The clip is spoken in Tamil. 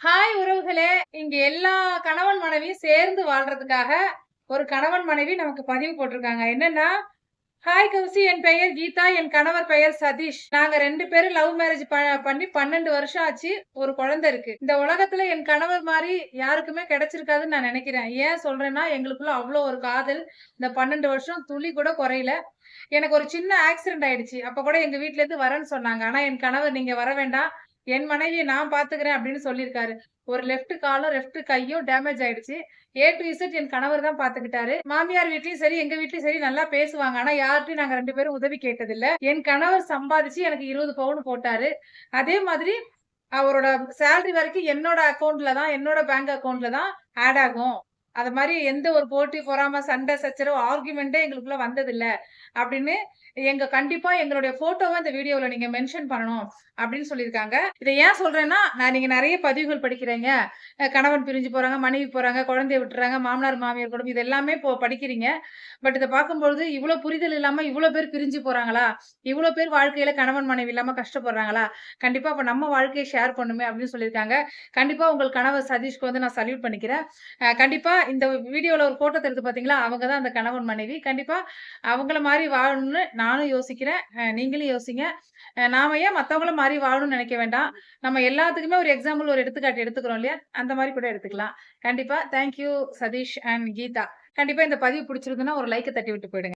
ஹாய் உறவுகளே! இங்க எல்லா கணவன் மனைவியும் சேர்ந்து வாழ்றதுக்காக, ஒரு கணவன் மனைவி நமக்கு பதிவு போட்டிருக்காங்க. என்னன்னா, "ஹாய் கௌசி! என் பெயர் கீதா. என் கணவர் பெயர் சதீஷ். நாங்க ரெண்டு பேரும் லவ் மேரேஜ் ப பண்ணி 12 வருஷம் ஆச்சு. ஒரு குழந்தை இருக்கு. இந்த உலகத்துல என் கணவர் மாதிரி யாருக்குமே கிடைச்சிருக்காதுன்னு நான் நினைக்கிறேன் ஏன் சொல்றேன்னா, எங்களுக்குள்ள அவ்வளோ ஒரு காதல். இந்த 12 வருஷம் துளி கூட குறையில எனக்கு ஒரு சின்ன ஆக்சிடென்ட் ஆயிடுச்சு. அப்ப கூட எங்க வீட்லேருந்து வரேன்னு சொன்னாங்க. ஆனா என் கணவர் "நீங்க வர வேண்டாம். என் மனைவியை நான் பாத்துக்கிறேன் அப்படின்னு சொல்லியிருக்காரு. ஒரு லெஃப்ட் காலும், லெஃப்ட் கையும் டேமேஜ் ஆயிடுச்சு. ஏ டு இசட் என் கணவர் தான் பார்த்துக்கிட்டாரு. மாமியார் வீட்லயும் சரி, எங்க வீட்லயும் சரி நல்லா பேசுவாங்க. ஆனா யார்கிட்டயும் நாங்க ரெண்டு பேரும் உதவி கேட்டதில்ல. என் கணவர் சம்பாதிச்சு எனக்கு 20 பவுன் போட்டாரு. அதே மாதிரி அவரோட சேலரி வரைக்கும் என்னோட அக்கௌண்ட்ல தான், என்னோட பேங்க் அக்கௌண்ட்ல தான் ஆட் ஆகும். அது மாதிரி எந்த ஒரு போட்டி, பொறாம, சண்டை, சச்சரவு, ஆர்குமெண்ட்டே எங்களுக்குள்ள வந்ததில்ல. அப்படின்னு எங்க கண்டிப்பா எங்களுடைய போட்டோவை இந்த வீடியோவில் நீங்க மென்ஷன் பண்ணணும். அப்படின்னு சொல்லியிருக்காங்க. இதை ஏன் சொல்றேன்னா, நான் நீங்க நிறைய பதிவுகள் படிக்கிறீங்க. கணவன் பிரிஞ்சு போறாங்க, மனைவி போறாங்க, குழந்தைய விட்டுறாங்க, மாமனார், மாமியார் குடும்பம் இது எல்லாமே இப்போ படிக்கிறீங்க. பட் இதை பார்க்கும்பொழுது இவ்வளோ புரிதல் இல்லாம இவ்வளோ பேர் பிரிஞ்சு போறாங்களா? இவ்வளோ பேர் வாழ்க்கையில கணவன், மனைவி இல்லாம கஷ்டப்படுறாங்களா? கண்டிப்பா இப்போ நம்ம வாழ்க்கையை ஷேர் பண்ணுமே அப்படின்னு சொல்லியிருக்காங்க. கண்டிப்பா உங்கள் கணவர் சதீஷ்க்கு வந்து நான் சல்யூட் பண்ணிக்கிறேன். கண்டிப்பா இந்த வீடியோல ஒரு ஃபோட்டோ தெரிஞ்சு பார்த்தீங்களா? அவங்க தான் அந்த கணவன், மனைவி. கண்டிப்பா அவங்கள மாதிரி வாழணும்னு நானும் யோசிக்கிறேன். நீங்களும் யோசிங்க. நாம ஏன் மத்தவங்கள மாதிரி வாழணும்னு நினைக்க வேண்டாம். நம்ம எல்லாத்துக்குமே ஒரு எக்ஸாம்பிள், ஒரு எடுத்துக்காட்டு எடுத்துக்கிறோம் இல்லையா? அந்த மாதிரி கூட எடுத்துக்கலாம். கண்டிப்பா thank you Satish and Geetha. கண்டிப்பா இந்த பதிவு பிடிச்சிருந்ததுன்னா ஒரு லைக்கை தட்டி விட்டு போயிடுங்க.